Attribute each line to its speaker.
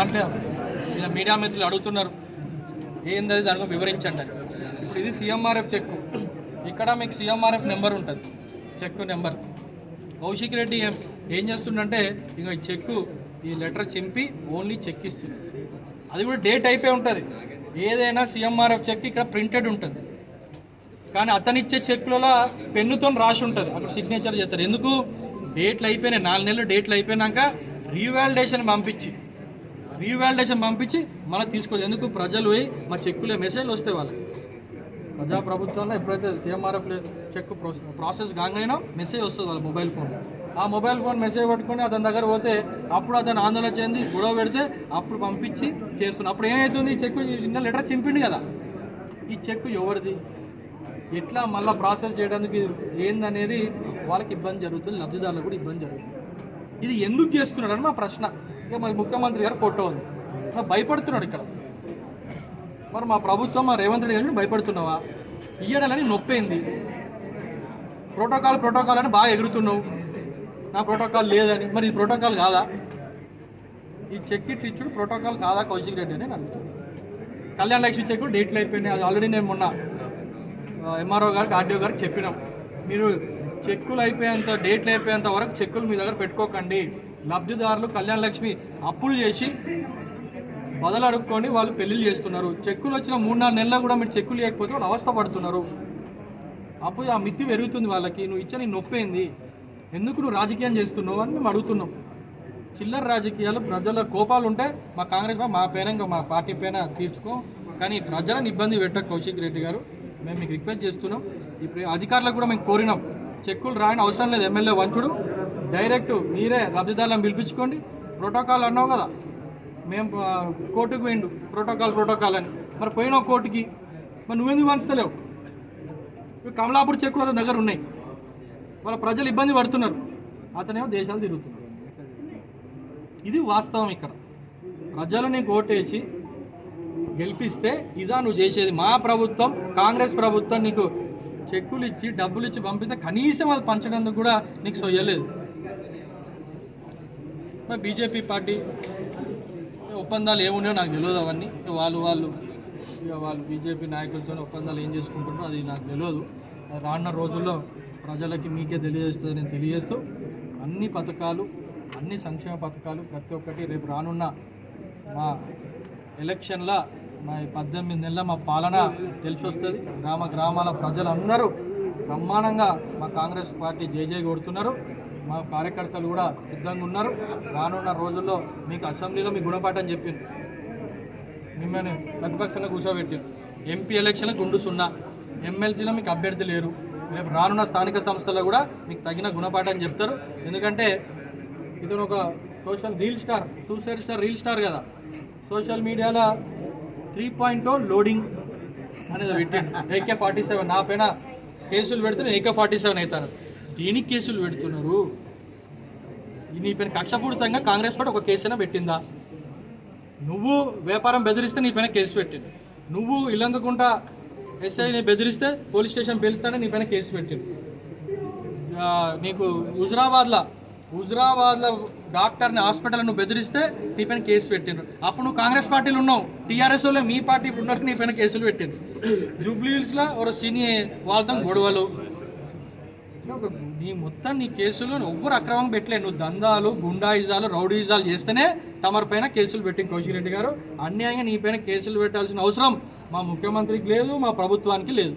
Speaker 1: దాంట్లో ఇలా మీడియా మిత్రులు అడుగుతున్నారు. ఏందది దాని వివరించండి అని. ఇప్పుడు ఇది సిఎంఆర్ఎఫ్ చెక్కు. ఇక్కడ మీకు సిఎంఆర్ఎఫ్ నెంబర్ ఉంటుంది. చెక్కు నెంబర్. కౌశిక్ రెడ్డి ఏం ఏం చేస్తుండంటే ఇక ఈ చెక్కు ఈ లెటర్ చింపి ఓన్లీ చెక్ ఇస్తుంది. అది కూడా డేట్ అయిపోయి ఉంటుంది. ఏదైనా సిఎంఆర్ఎఫ్ చెక్ ఇక్కడ ప్రింటెడ్ ఉంటుంది. కానీ అతనిచ్చే చెక్కులలో చెక్లలో పెన్నుతో రాసి ఉంటుంది. అక్కడ సిగ్నేచర్ చేస్తారు. ఎందుకు? డేట్లు అయిపోయినాయి. నాలుగు నెలలు డేట్లు అయిపోయినాక రీవాలిడేషన్ పంపించి. రీవాలిడేషన్ పంపించి మళ్ళీ తీసుకోవచ్చు ఎందుకు ప్రజలు పోయి మా చెక్కులే మెసేజ్లు వస్తాయి వాళ్ళకి. ప్రజాప్రభుత్వంలో ఎప్పుడైతే సీఎంఆర్ఎఫ్ చెక్ ప్రాసెస్ కాగానే మెసేజ్ వస్తుంది వాళ్ళ మొబైల్ ఫోన్. ఆ మొబైల్ ఫోన్ మెసేజ్ పట్టుకొని అతని దగ్గర పోతే అప్పుడు అతను ఆందోళన చెంది గొడవ పెడితే అప్పుడు పంపించి చేస్తున్నాం. అప్పుడు ఏమవుతుంది ఈ చెక్ నిన్న లెటర్ చింపిండు కదా. ఈ చెక్ ఎవరిది? ఎట్లా మళ్ళీ ప్రాసెస్ చేయడానికి ఏందనేది వాళ్ళకి ఇబ్బంది జరుగుతుంది లబ్ధిదారులకు కూడా ఇబ్బంది జరుగుతుంది. ఇది ఎందుకు చేస్తున్నాడని మా ప్రశ్న. ఇక మరి ముఖ్యమంత్రి గారు ఫోటో ఉంది. భయపడుతున్నాడు ఇక్కడ. మరి మా ప్రభుత్వం మా రేవంత్ రెడ్డి గారిని భయపడుతున్నావా? ఇయ్యడాలని నొప్పైంది. ప్రోటోకాల్ ప్రోటోకాల్ అని బాగా ఎగురుతున్నావు. నా ప్రోటోకాల్ లేదని. మరి ఇది ప్రోటోకాల్ కాదా? ఈ చెక్ ఇట్లు ఇచ్చుడు ప్రోటోకాల్ కాదా కౌశిక్ రెడ్డి అని అడుగుతాను కళ్యాణ లక్ష్మి చెక్ డేట్లు అయిపోయినాయి. అది ఆల్రెడీ నేను మొన్న ఎంఆర్ఓ గారికి ఆర్డీఓ గారికి చెప్పినాం. మీరు చెక్కులు అయిపోయేంత డేట్లు అయిపోయేంత వరకు చెక్కులు మీ దగ్గర పెట్టుకోకండి. లబ్ధిదారులు కళ్యాణ లక్ష్మి అప్పులు చేసి బదులు అడుక్కొని వాళ్ళు పెళ్ళిళ్ళు చేస్తున్నారు. చెక్కులు వచ్చిన మూడు నాలుగు నెలల్లో కూడా మీరు చెక్కులు లేకపోతే వాళ్ళు అవస్థ పడుతున్నారు. అప్పుడు ఆ మిత్తి పెరుగుతుంది వాళ్ళకి నువ్వు ఇచ్చని నొప్పేంది ఎందుకు నువ్వు రాజకీయం చేస్తున్నావు? అని మేము అడుగుతున్నాం. చిల్లర రాజకీయాలు ప్రజల కోపాలు ఉంటే మా కాంగ్రెస్ మా పైన ఇంకా మా పార్టీ పైన తీర్చుకో. కానీ ప్రజలను ఇబ్బంది పెట్ట కౌశిక్ రెడ్డి గారు. మేము మీకు రిక్వెస్ట్ చేస్తున్నాం. ఇప్పుడు అధికారులకు కూడా మేము కోరినాం. చెక్కులు రాని అవసరం లేదు. ఎమ్మెల్యే వంచుడు. డైరెక్ట్ మీరే లబ్ధిదారులను పిలిపించుకోండి. ప్రోటోకాల్ అన్నావు కదా మేము కోర్టుకు పోయిండు. ప్రోటోకాల్ ప్రోటోకాల్ అని. మరి పోయినావు కోర్టుకి మరి నువ్వెందుకు పంచుతలేవు ఇప్పుడు కమలాపూర్ చెక్కులు అతని దగ్గర ఉన్నాయి. వాళ్ళ ప్రజలు ఇబ్బంది పడుతున్నారు. అతనేమో దేశాలు తిరుగుతున్నారు ఇది వాస్తవం ఇక్కడ. ప్రజలు నీకు ఓటేసి గెలిపిస్తే ఇదా నువ్వు చేసేది. మా ప్రభుత్వం కాంగ్రెస్ ప్రభుత్వం నీకు చెక్కులు ఇచ్చి డబ్బులు ఇచ్చి పంపిస్తే కనీసం అది పంచడానికి కూడా నీకు సొయ్యలేదు. మరి బీజేపీ పార్టీ ఒప్పందాలు ఏమున్నాయో నాకు తెలియదు అవన్నీ. వాళ్ళు వాళ్ళు ఇక వాళ్ళు బీజేపీ నాయకులతో ఒప్పందాలు ఏం చేసుకుంటున్నారో అది నాకు తెలియదు. అది రానున్న రోజుల్లో ప్రజలకి మీకే తెలియజేస్తుంది నేను తెలియజేస్తూ అన్ని పథకాలు అన్ని సంక్షేమ పథకాలు ప్రతి ఒక్కటి రేపు రానున్న మా ఎలక్షన్ల మా పద్దెనిమిది నెలల మా పాలన తెలిసి వస్తుంది గ్రామ గ్రామాల ప్రజలందరూ బ్రహ్మాండంగా మా కాంగ్రెస్ పార్టీ జేజే కొడుతున్నారు. మా కార్యకర్తలు కూడా సిద్ధంగా ఉన్నారు. రానున్న రోజుల్లో మీకు అసెంబ్లీలో మీ గుణపాఠం చెప్పింది మిమ్మల్ని ప్రతిపక్షంలో కూర్చోబెట్టారు ఎంపీ ఎలక్షన్లకు గుండు సున్నా. ఎమ్మెల్సీలో మీకు అభ్యర్థి లేరు. రేపు రానున్న స్థానిక సంస్థల్లో కూడా మీకు తగిన గుణపాఠం చెప్తారు. ఎందుకంటే ఇతను ఒక social reel star suicide star reel star కదా. సోషల్ మీడియాలో త్రీ పాయింట్ లోడింగ్ అనేది పెట్టిండు. AK forty seven. నా పైన కేసులు పెడితే నేను ఏకే ఫార్టీ సెవెన్ అవుతాను దేనికి కేసులు పెడుతున్నారు? నీ పైన కక్షపూరితంగా కాంగ్రెస్ పార్టీ ఒక కేసైనా పెట్టిందా? నువ్వు వ్యాపారం బెదిరిస్తే నీ పైన కేసు పెట్టిండు నువ్వు ఇల్లందుకుంటా ఎస్ఐని బెదిరిస్తే పోలీస్ స్టేషన్ పెళ్తానే నీ పైన కేసు పెట్టిండు నీకు హుజరాబాద్లో హుజరాబాద్లో డాక్టర్ని హాస్పిటల్ నువ్వు బెదిరిస్తే నీ పైన కేసు పెట్టిండ్రు. అప్పుడు నువ్వు కాంగ్రెస్ పార్టీలు ఉన్నావు. టీఆర్ఎస్ వాళ్ళు మీ పార్టీ ఇప్పుడు ఉన్నట్టు నీ పైన కేసులు పెట్టిండ్రు. జూబ్లీహిల్స్లో ఒక సీనియర్ వాళ్ళతో గొడవలు. నీ మొత్తం నీ కేసులు ఎవ్వరు అక్రమం పెట్టలేదు. నువ్వు దందాలు గుండాయిజాలు రౌడీజాలు చేస్తేనే తమరి పైన కేసులు పెట్టింది కౌశిక్ రెడ్డి గారు. అన్యాయంగా నీ పైన కేసులు పెట్టాల్సిన అవసరం మా ముఖ్యమంత్రికి లేదు మా ప్రభుత్వానికి లేదు.